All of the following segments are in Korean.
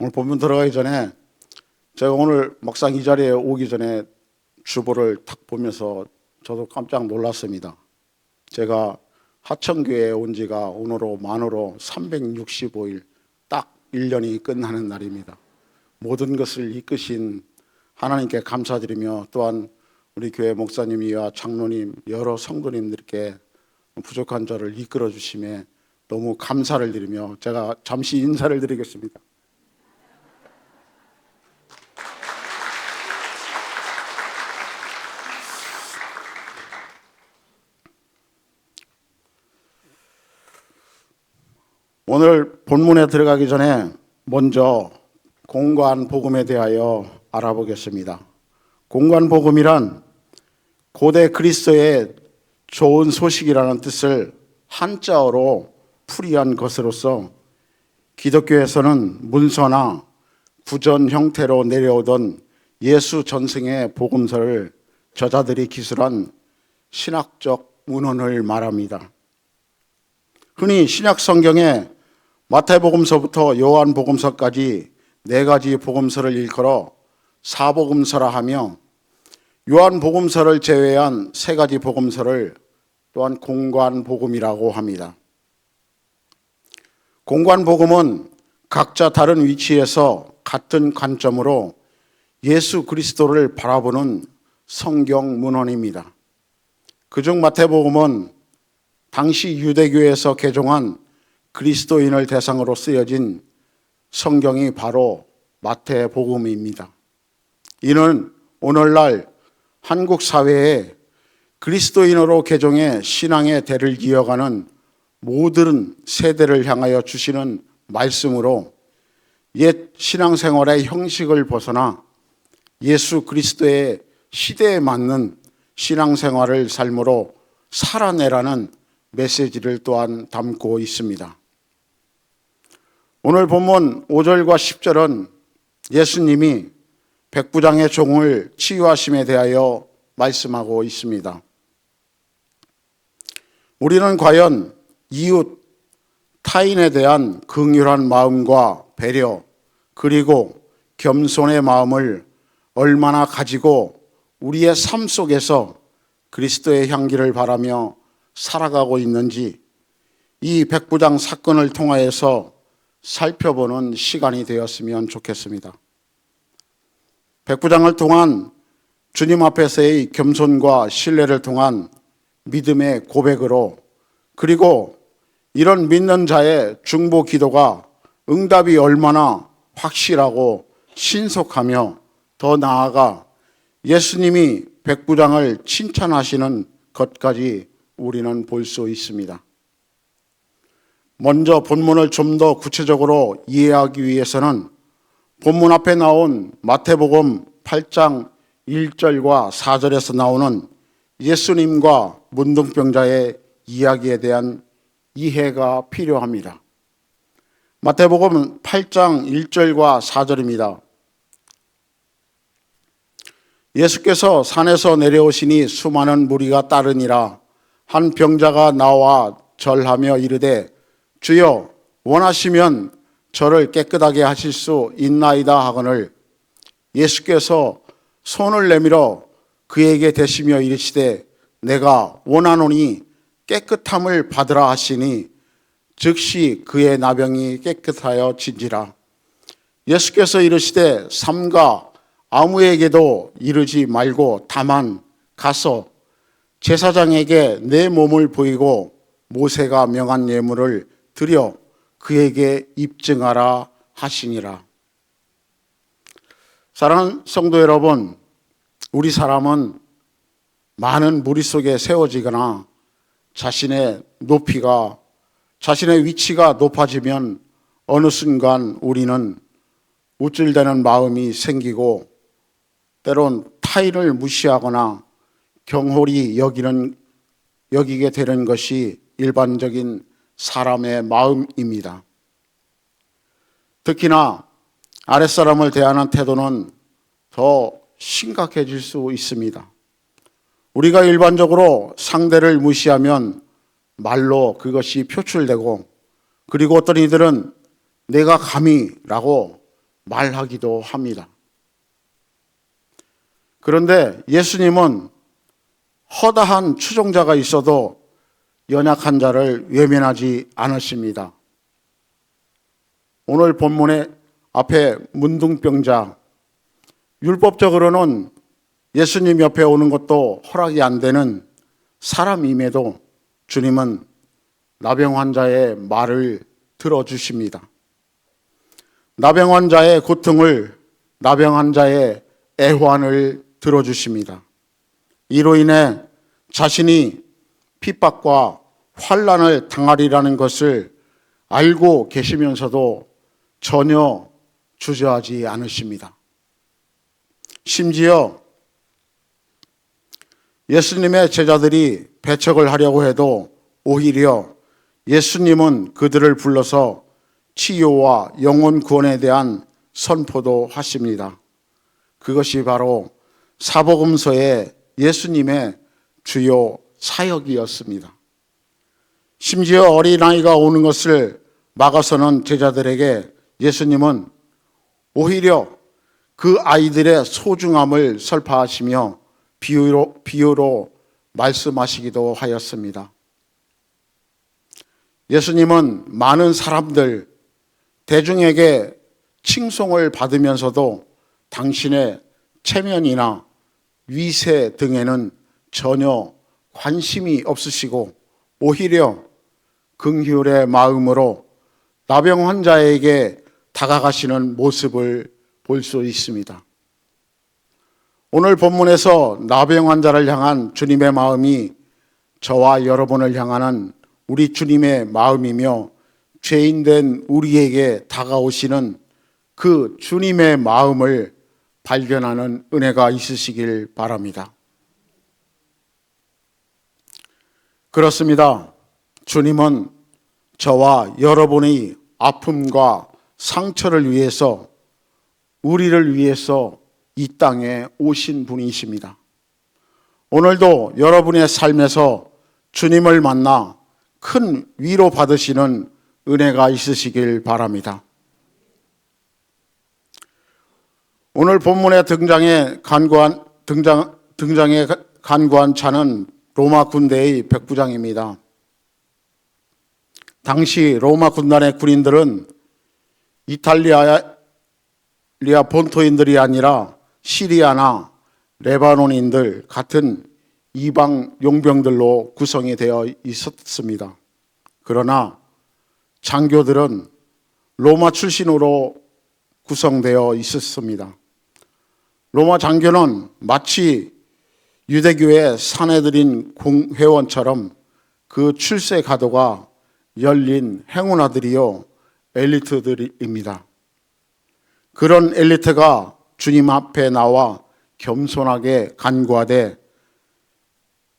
오늘 본문 들어가기 전에 제가 오늘 막상 이 자리에 오기 전에 주보를 탁 보면서 저도 깜짝 놀랐습니다. 제가 하천교회에 온 지가 오늘로 만으로 365일 딱 1년이 끝나는 날입니다. 모든 것을 이끄신 하나님께 감사드리며 또한 우리 교회 목사님이와 장로님 여러 성도님들께 부족한 저를 이끌어 주심에 너무 감사를 드리며 제가 잠시 인사를 드리겠습니다. 오늘 본문에 들어가기 전에 먼저 공관 복음에 대하여 알아보겠습니다. 공관 복음이란 고대 그리스도의 좋은 소식이라는 뜻을 한자어로 풀이한 것으로서 기독교에서는 문서나 구전 형태로 내려오던 예수 전승의 복음서를 저자들이 기술한 신학적 문헌을 말합니다. 흔히 신약 성경에 마태복음서부터 요한복음서까지 네 가지 복음서를 일컬어 사복음서라 하며 요한복음서를 제외한 세 가지 복음서를 또한 공관복음이라고 합니다. 공관복음은 각자 다른 위치에서 같은 관점으로 예수 그리스도를 바라보는 성경 문헌입니다. 그중 마태복음은 당시 유대교에서 개종한 그리스도인을 대상으로 쓰여진 성경이 바로 마태복음입니다. 이는 오늘날 한국 사회에 그리스도인으로 개종해 신앙의 대를 이어가는 모든 세대를 향하여 주시는 말씀으로 옛 신앙생활의 형식을 벗어나 예수 그리스도의 시대에 맞는 신앙생활을 삶으로 살아내라는 메시지를 또한 담고 있습니다. 오늘 본문 5절과 10절은 예수님이 백부장의 종을 치유하심에 대하여 말씀하고 있습니다. 우리는 과연 이웃 타인에 대한 긍휼한 마음과 배려 그리고 겸손의 마음을 얼마나 가지고 우리의 삶 속에서 그리스도의 향기를 바라며 살아가고 있는지 이 백부장 사건을 통하여서 살펴보는 시간이 되었으면 좋겠습니다. 백부장을 통한 주님 앞에서의 겸손과 신뢰를 통한 믿음의 고백으로 그리고 이런 믿는 자의 중보 기도가 응답이 얼마나 확실하고 신속하며 더 나아가 예수님이 백부장을 칭찬하시는 것까지 우리는 볼 수 있습니다. 먼저 본문을 좀 더 구체적으로 이해하기 위해서는 본문 앞에 나온 마태복음 8장 1절과 4절에서 나오는 예수님과 문둥병자의 이야기에 대한 이해가 필요합니다. 마태복음 8장 1절과 4절입니다. 예수께서 산에서 내려오시니 수많은 무리가 따르니라 한 병자가 나와 절하며 이르되 주여 원하시면 저를 깨끗하게 하실 수 있나이다 하거늘 예수께서 손을 내밀어 그에게 대시며 이르시되 내가 원하노니 깨끗함을 받으라 하시니 즉시 그의 나병이 깨끗하여 진지라. 예수께서 이르시되 삼가 아무에게도 이르지 말고 다만 가서 제사장에게 내 몸을 보이고 모세가 명한 예물을 드려 그에게 입증하라 하시니라. 사랑하는 성도 여러분, 우리 사람은 많은 무리 속에 세워지거나 자신의 높이가 자신의 위치가 높아지면 어느 순간 우리는 우쭐대는 마음이 생기고 때론 타인을 무시하거나 경홀히 여기는 여기게 되는 것이 일반적인 사람의 마음입니다. 특히나 아랫사람을 대하는 태도는 더 심각해질 수 있습니다. 우리가 일반적으로 상대를 무시하면 말로 그것이 표출되고 그리고 어떤 이들은 내가 감히라고 말하기도 합니다. 그런데 예수님은 허다한 추종자가 있어도 연약한 자를 외면하지 않으십니다. 오늘 본문의 앞에 문둥병자, 율법적으로는 예수님 옆에 오는 것도 허락이 안 되는 사람임에도 주님은 나병 환자의 말을 들어주십니다. 나병 환자의 고통을, 나병 환자의 애환을 들어주십니다. 이로 인해 자신이 핍박과 환란을 당하리라는 것을 알고 계시면서도 전혀 주저하지 않으십니다. 심지어 예수님의 제자들이 배척을 하려고 해도 오히려 예수님은 그들을 불러서 치유와 영혼 구원에 대한 선포도 하십니다. 그것이 바로 사복음서의 예수님의 주요 사역이었습니다. 심지어 어린아이가 오는 것을 막아서는 제자들에게 예수님은 오히려 그 아이들의 소중함을 설파하시며 비유로, 비유로 말씀하시기도 하였습니다. 예수님은 많은 사람들, 대중에게 칭송을 받으면서도 당신의 체면이나 위세 등에는 전혀 관심이 없으시고 오히려 긍휼의 마음으로 나병 환자에게 다가가시는 모습을 볼 수 있습니다. 오늘 본문에서 나병 환자를 향한 주님의 마음이 저와 여러분을 향하는 우리 주님의 마음이며 죄인된 우리에게 다가오시는 그 주님의 마음을 발견하는 은혜가 있으시길 바랍니다. 그렇습니다. 주님은 저와 여러분의 아픔과 상처를 위해서 우리를 위해서 이 땅에 오신 분이십니다. 오늘도 여러분의 삶에서 주님을 만나 큰 위로 받으시는 은혜가 있으시길 바랍니다. 오늘 본문에 등장해 간구한 등장 등장에 간구한 차는 로마 군대의 백부장입니다. 당시 로마 군단의 군인들은 이탈리아 리아 본토인들이 아니라 시리아나 레바논인들 같은 이방 용병들로 구성이 되어 있었습니다. 그러나 장교들은 로마 출신으로 구성되어 있었습니다. 로마 장교는 마치 유대교의 사내들인 공회원처럼 그 출세 가도가 열린 행운아들이요 엘리트들입니다. 그런 엘리트가 주님 앞에 나와 겸손하게 간구하되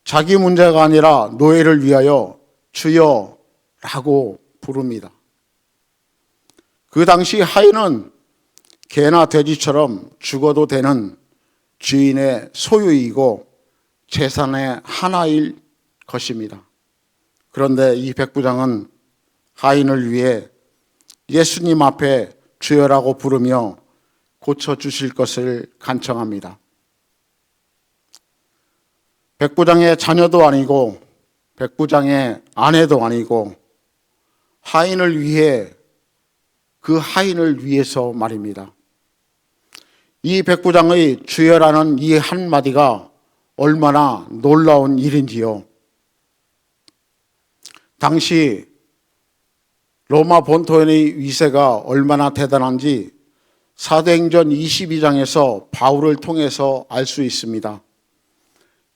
자기 문제가 아니라 노예를 위하여 주여라고 부릅니다. 그 당시 하인은 개나 돼지처럼 죽어도 되는 주인의 소유이고 재산의 하나일 것입니다. 그런데 이 백부장은 하인을 위해 예수님 앞에 주여라고 부르며 고쳐주실 것을 간청합니다. 백부장의 자녀도 아니고 백부장의 아내도 아니고 하인을 위해 그 하인을 위해서 말입니다. 이 백부장의 주여라는 이 한마디가 얼마나 놀라운 일인지요. 당시 로마 본토의 위세가 얼마나 대단한지 사도행전 22장에서 바울을 통해서 알 수 있습니다.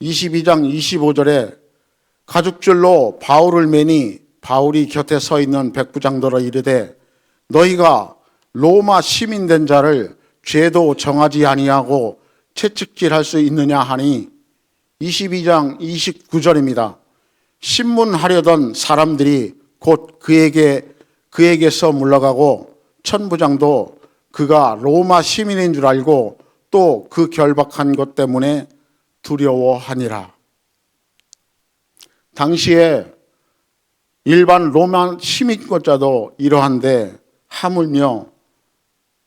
22장 25절에 가죽줄로 바울을 매니 바울이 곁에 서 있는 백부장들어 이르되 너희가 로마 시민 된 자를 죄도 정하지 아니하고 채찍질할 수 있느냐 하니 22장 29절입니다. 신문하려던 사람들이 곧 그에게 그에게서 물러가고 천부장도 그가 로마 시민인 줄 알고 또 그 결박한 것 때문에 두려워하니라. 당시에 일반 로마 시민권자도 이러한데 하물며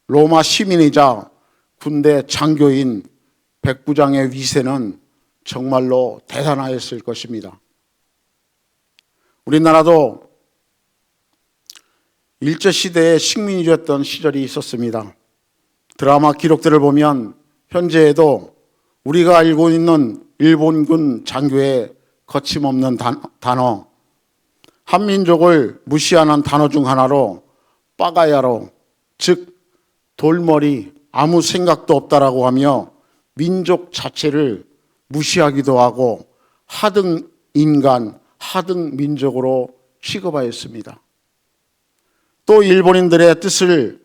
로마 시민이자 군대 장교인 백부장의 위세는 정말로 대단하였을 것입니다. 우리나라도 일제시대의 식민지였던 시절이 있었습니다. 드라마 기록들을 보면 현재에도 우리가 알고 있는 일본군 장교의 거침없는 단- 단어, 한민족을 무시하는 단어 중 하나로 빠가야로, 즉 돌머리, 아무 생각도 없다라고 하며 민족 자체를 무시하기도 하고 하등 인간, 하등 민족으로 취급하였습니다. 또 일본인들의 뜻을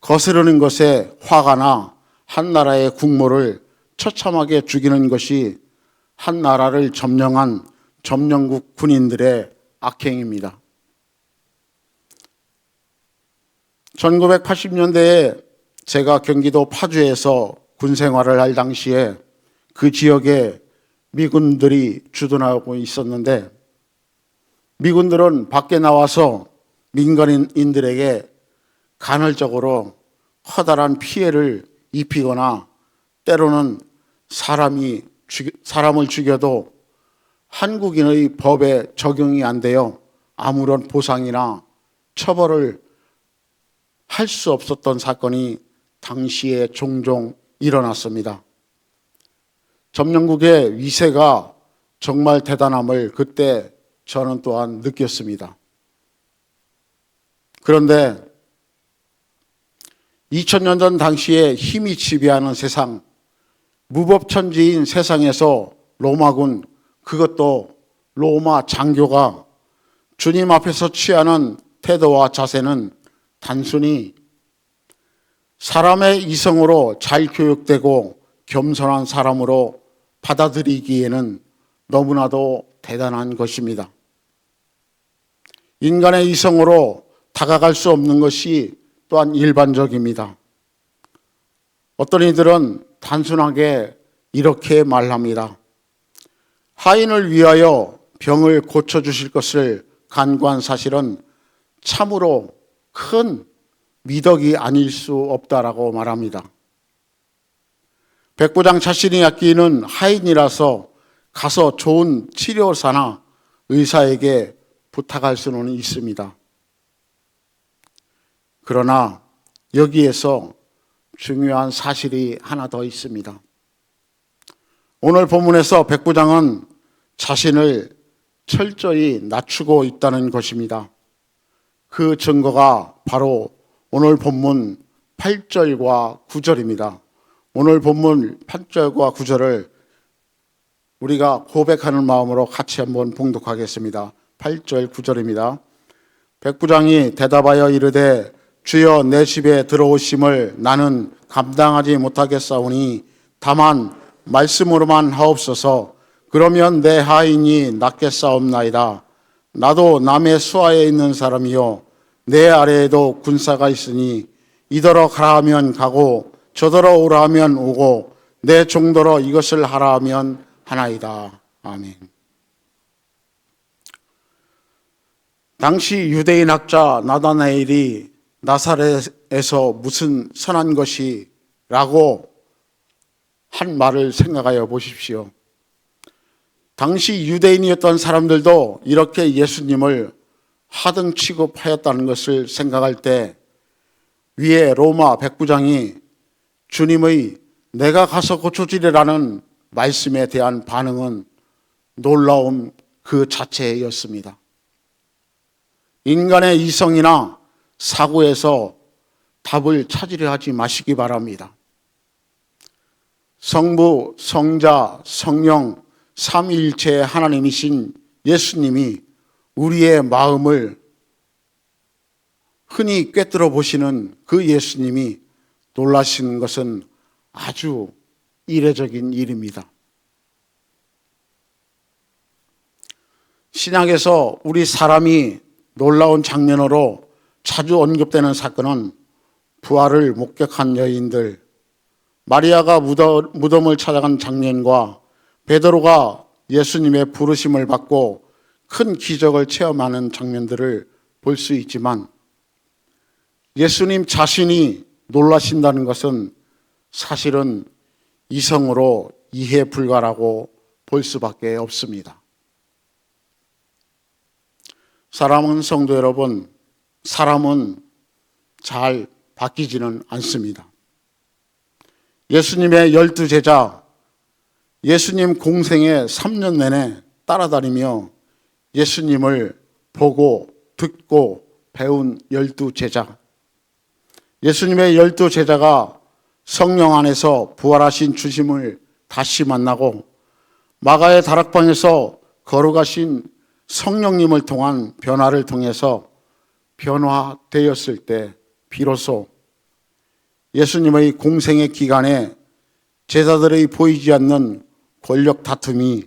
거스르는 것에 화가 나 한 나라의 국모를 처참하게 죽이는 것이 한 나라를 점령한 점령국 군인들의 악행입니다. 1980년대에 제가 경기도 파주에서 군 생활을 할 당시에 그 지역에 미군들이 주둔하고 있었는데 미군들은 밖에 나와서 민간인들에게 간헐적으로 커다란 피해를 입히거나 때로는 사람이 죽, 사람을 죽여도 한국인의 법에 적용이 안 되어 아무런 보상이나 처벌을 할 수 없었던 사건이 당시에 종종 일어났습니다. 점령국의 위세가 정말 대단함을 그때 저는 또한 느꼈습니다. 그런데 2000년 전 당시에 힘이 지배하는 세상, 무법천지인 세상에서 로마군, 그것도 로마 장교가 주님 앞에서 취하는 태도와 자세는 단순히 사람의 이성으로 잘 교육되고 겸손한 사람으로 받아들이기에는 너무나도 대단한 것입니다. 인간의 이성으로 다가갈 수 없는 것이 또한 일반적입니다. 어떤 이들은 단순하게 이렇게 말합니다. 하인을 위하여 병을 고쳐주실 것을 간구한 사실은 참으로 큰 미덕이 아닐 수 없다라고 말합니다. 백부장 자신이 아끼는 하인이라서 가서 좋은 치료사나 의사에게 부탁할 수는 있습니다. 그러나 여기에서 중요한 사실이 하나 더 있습니다. 오늘 본문에서 백부장은 자신을 철저히 낮추고 있다는 것입니다. 그 증거가 바로 오늘 본문 8절과 9절입니다. 오늘 본문 8절과 9절을 우리가 고백하는 마음으로 같이 한번 봉독하겠습니다. 8절 9절입니다. 백부장이 대답하여 이르되 주여 내 집에 들어오심을 나는 감당하지 못하겠사오니 다만 말씀으로만 하옵소서 그러면 내 하인이 낫겠사옵나이다. 나도 남의 수하에 있는 사람이요 내 아래에도 군사가 있으니 이더러 가라 하면 가고 저더러 오라 하면 오고 내 종더러 이것을 하라 하면 하나이다. 아멘. 당시 유대인 학자 나다나엘이 나사렛에서 무슨 선한 것이 라고 한 말을 생각하여 보십시오. 당시 유대인이었던 사람들도 이렇게 예수님을 하등 취급하였다는 것을 생각할 때 위에 로마 백부장이 주님의 내가 가서 고쳐주리라는 말씀에 대한 반응은 놀라움 그 자체였습니다. 인간의 이성이나 사고에서 답을 찾으려 하지 마시기 바랍니다. 성부, 성자, 성령, 삼위일체 하나님이신 예수님이 우리의 마음을 흔히 꿰뚫어 보시는 그 예수님이 놀라시는 것은 아주 이례적인 일입니다. 신약에서 우리 사람이 놀라운 장면으로 자주 언급되는 사건은 부활을 목격한 여인들, 마리아가 무덤을 찾아간 장면과 베드로가 예수님의 부르심을 받고 큰 기적을 체험하는 장면들을 볼 수 있지만 예수님 자신이 놀라신다는 것은 사실은 이성으로 이해 불가라고 볼 수밖에 없습니다. 사랑하는 성도 여러분, 사람은 잘 바뀌지는 않습니다. 예수님의 열두 제자, 예수님 공생의 3년 내내 따라다니며 예수님을 보고 듣고 배운 열두 제자. 예수님의 열두 제자가 성령 안에서 부활하신 주심을 다시 만나고 마가의 다락방에서 걸어가신 성령님을 통한 변화를 통해서 변화되었을 때 비로소 예수님의 공생의 기간에 제자들의 보이지 않는 권력 다툼이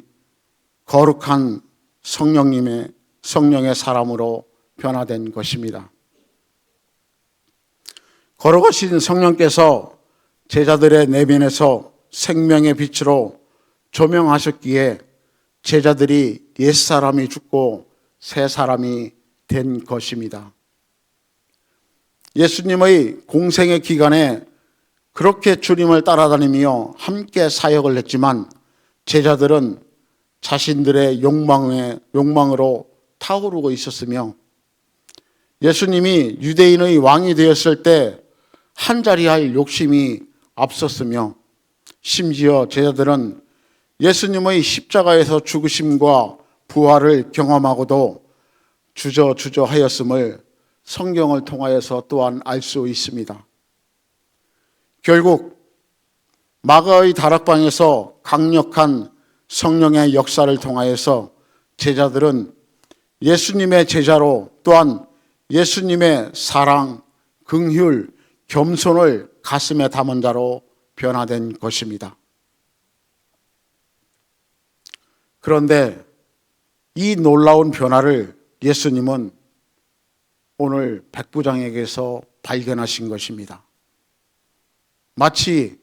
거룩한 성령님의 성령의 사람으로 변화된 것입니다. 걸어가신 성령께서 제자들의 내면에서 생명의 빛으로 조명하셨기에 제자들이 옛 사람이 죽고 새 사람이 된 것입니다. 예수님의 공생의 기간에 그렇게 주님을 따라다니며 함께 사역을 했지만 제자들은 자신들의 욕망에, 욕망으로 타오르고 있었으며 예수님이 유대인의 왕이 되었을 때 한 자리 할 욕심이 앞섰으며 심지어 제자들은 예수님의 십자가에서 죽으심과 부활을 경험하고도 주저주저 하였음을 성경을 통하여서 또한 알 수 있습니다. 결국 마가의 다락방에서 강력한 성령의 역사를 통하여서 제자들은 예수님의 제자로 또한 예수님의 사랑, 긍휼, 겸손을 가슴에 담은 자로 변화된 것입니다. 그런데 이 놀라운 변화를 예수님은 오늘 백부장에게서 발견하신 것입니다. 마치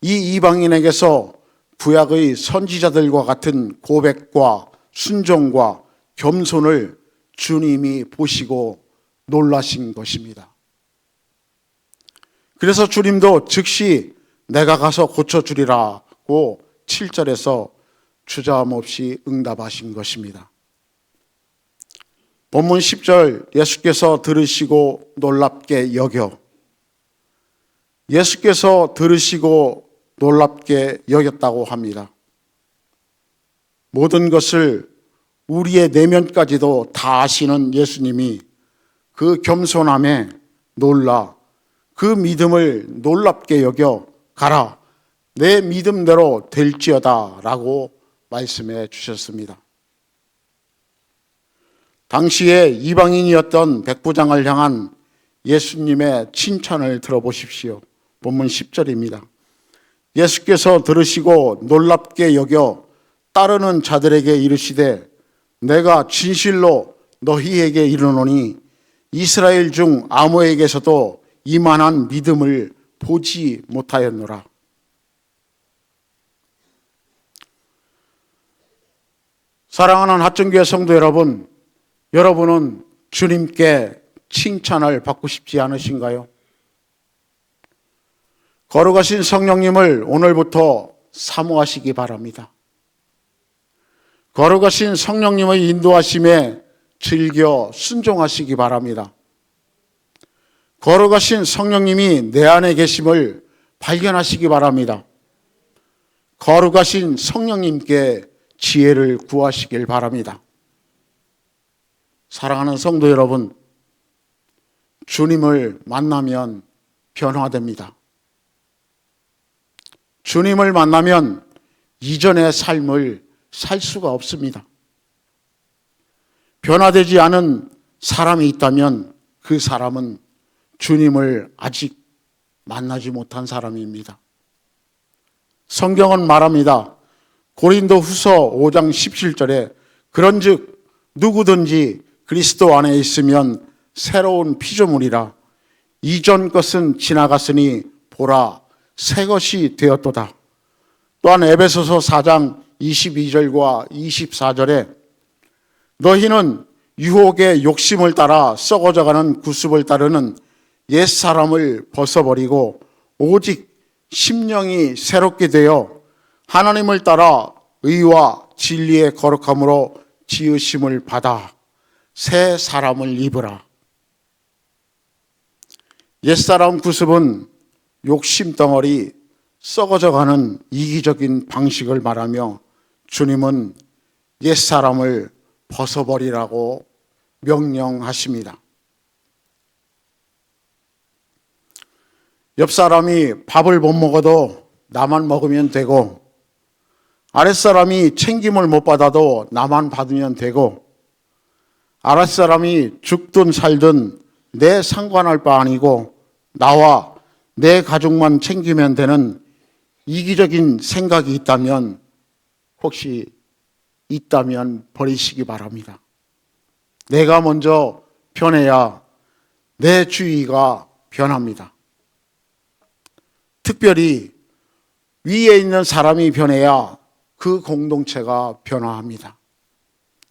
이 이방인에게서 구약의 선지자들과 같은 고백과 순종과 겸손을 주님이 보시고 놀라신 것입니다. 그래서 주님도 즉시 내가 가서 고쳐주리라고 7절에서 주저함 없이 응답하신 것입니다. 본문 10절 예수께서 들으시고 놀랍게 여겨 예수께서 들으시고 놀랍게 여겼다고 합니다. 모든 것을 우리의 내면까지도 다 아시는 예수님이 그 겸손함에 놀라 그 믿음을 놀랍게 여겨 가라 내 믿음대로 될지어다 라고 말씀해 주셨습니다. 당시에 이방인이었던 백부장을 향한 예수님의 칭찬을 들어보십시오. 본문 10절입니다. 예수께서 들으시고 놀랍게 여겨 따르는 자들에게 이르시되 내가 진실로 너희에게 이르노니 이스라엘 중 아무에게서도 이만한 믿음을 보지 못하였노라. 사랑하는 하천교회 성도 여러분, 여러분은 주님께 칭찬을 받고 싶지 않으신가요? 걸어가신 성령님을 오늘부터 사모하시기 바랍니다. 걸어가신 성령님의 인도하심에 즐겨 순종하시기 바랍니다. 걸어가신 성령님이 내 안에 계심을 발견하시기 바랍니다. 걸어가신 성령님께 지혜를 구하시길 바랍니다. 사랑하는 성도 여러분, 주님을 만나면 변화됩니다. 주님을 만나면 이전의 삶을 살 수가 없습니다. 변화되지 않은 사람이 있다면 그 사람은 주님을 아직 만나지 못한 사람입니다. 성경은 말합니다. 고린도 후서 5장 17절에 그런 즉 누구든지 그리스도 안에 있으면 새로운 피조물이라 이전 것은 지나갔으니 보라 새 것이 되었도다. 또한 에베소서 4장 22절과 24절에 너희는 유혹의 욕심을 따라 썩어져가는 구습을 따르는 옛 사람을 벗어버리고 오직 심령이 새롭게 되어 하나님을 따라 의와 진리의 거룩함으로 지으심을 받아 새 사람을 입으라. 옛사람 구습은 욕심 덩어리 썩어져가는 이기적인 방식을 말하며 주님은 옛사람을 벗어버리라고 명령하십니다. 옆 사람이 밥을 못 먹어도 나만 먹으면 되고 아랫사람이 챙김을 못 받아도 나만 받으면 되고 아랫사람이 죽든 살든 내 상관할 바 아니고 나와 내 가족만 챙기면 되는 이기적인 생각이 있다면 혹시 있다면 버리시기 바랍니다. 내가 먼저 변해야 내 주위가 변합니다. 특별히 위에 있는 사람이 변해야 그 공동체가 변화합니다.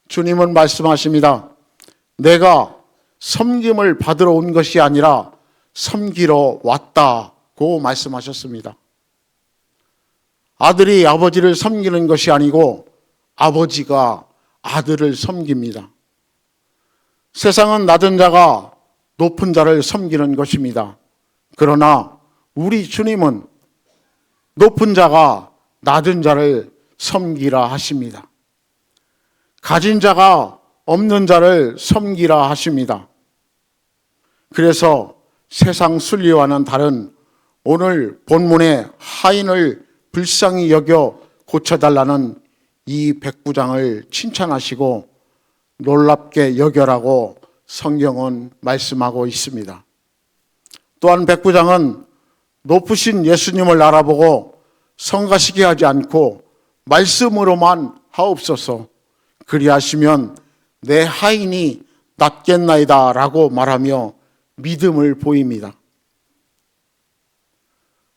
주님은 말씀하십니다. 내가 섬김을 받으러 온 것이 아니라 섬기러 왔다고 말씀하셨습니다. 아들이 아버지를 섬기는 것이 아니고 아버지가 아들을 섬깁니다. 세상은 낮은 자가 높은 자를 섬기는 것입니다. 그러나 우리 주님은 높은 자가 낮은 자를 섬기라 하십니다. 가진 자가 없는 자를 섬기라 하십니다. 그래서 세상 순리와는 다른 오늘 본문의 하인을 불쌍히 여겨 고쳐달라는 이 백부장을 칭찬하시고 놀랍게 여겨라고 성경은 말씀하고 있습니다. 또한 백부장은 높으신 예수님을 알아보고 성가시게 하지 않고 말씀으로만 하옵소서 그리하시면 내 하인이 낫겠나이다 라고 말하며 믿음을 보입니다.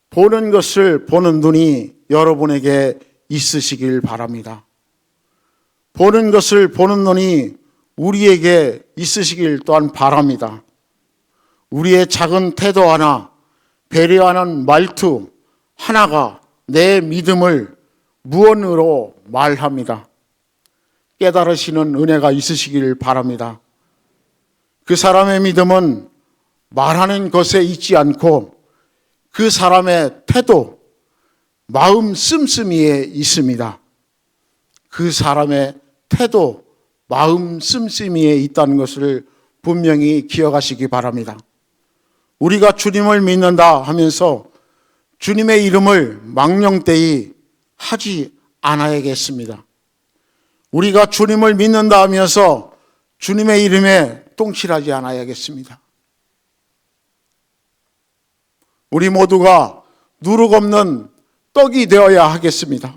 보는 것을 보는 눈이 여러분에게 있으시길 바랍니다. 보는 것을 보는 눈이 우리에게 있으시길 또한 바랍니다. 우리의 작은 태도 하나, 배려하는 말투 하나가 내 믿음을 무언으로 말합니다. 깨달으시는 은혜가 있으시길 바랍니다. 그 사람의 믿음은 말하는 것에 있지 않고 그 사람의 태도, 마음 씀씀이에 있습니다. 그 사람의 태도, 마음 씀씀이에 있다는 것을 분명히 기억하시기 바랍니다. 우리가 주님을 믿는다 하면서 주님의 이름을 망령되이 하지 않아야겠습니다. 우리가 주님을 믿는다 하면서 주님의 이름에 똥칠하지 않아야겠습니다. 우리 모두가 누룩 없는 떡이 되어야 하겠습니다.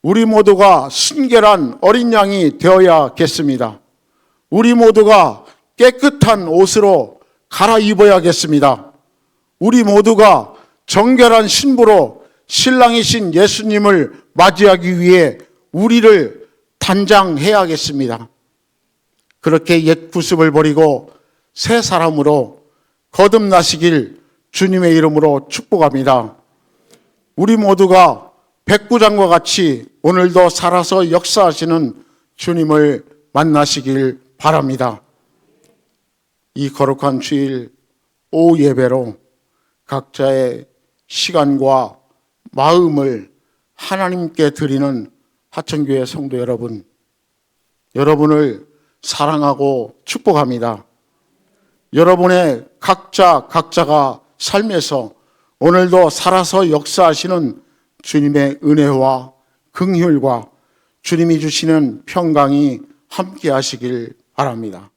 우리 모두가 순결한 어린 양이 되어야겠습니다. 우리 모두가 깨끗한 옷으로 갈아입어야겠습니다. 우리 모두가 정결한 신부로 신랑이신 예수님을 맞이하기 위해 우리를 단장해야겠습니다. 그렇게 옛 구습을 버리고 새 사람으로 거듭나시길 주님의 이름으로 축복합니다. 우리 모두가 백부장과 같이 오늘도 살아서 역사하시는 주님을 만나시길 바랍니다. 이 거룩한 주일 오후 예배로 각자의 시간과 마음을 하나님께 드리는 하천교회 성도 여러분, 여러분을 사랑하고 축복합니다. 여러분의 각자 각자가 삶에서 오늘도 살아서 역사하시는 주님의 은혜와 긍휼과 주님이 주시는 평강이 함께 하시길 바랍니다.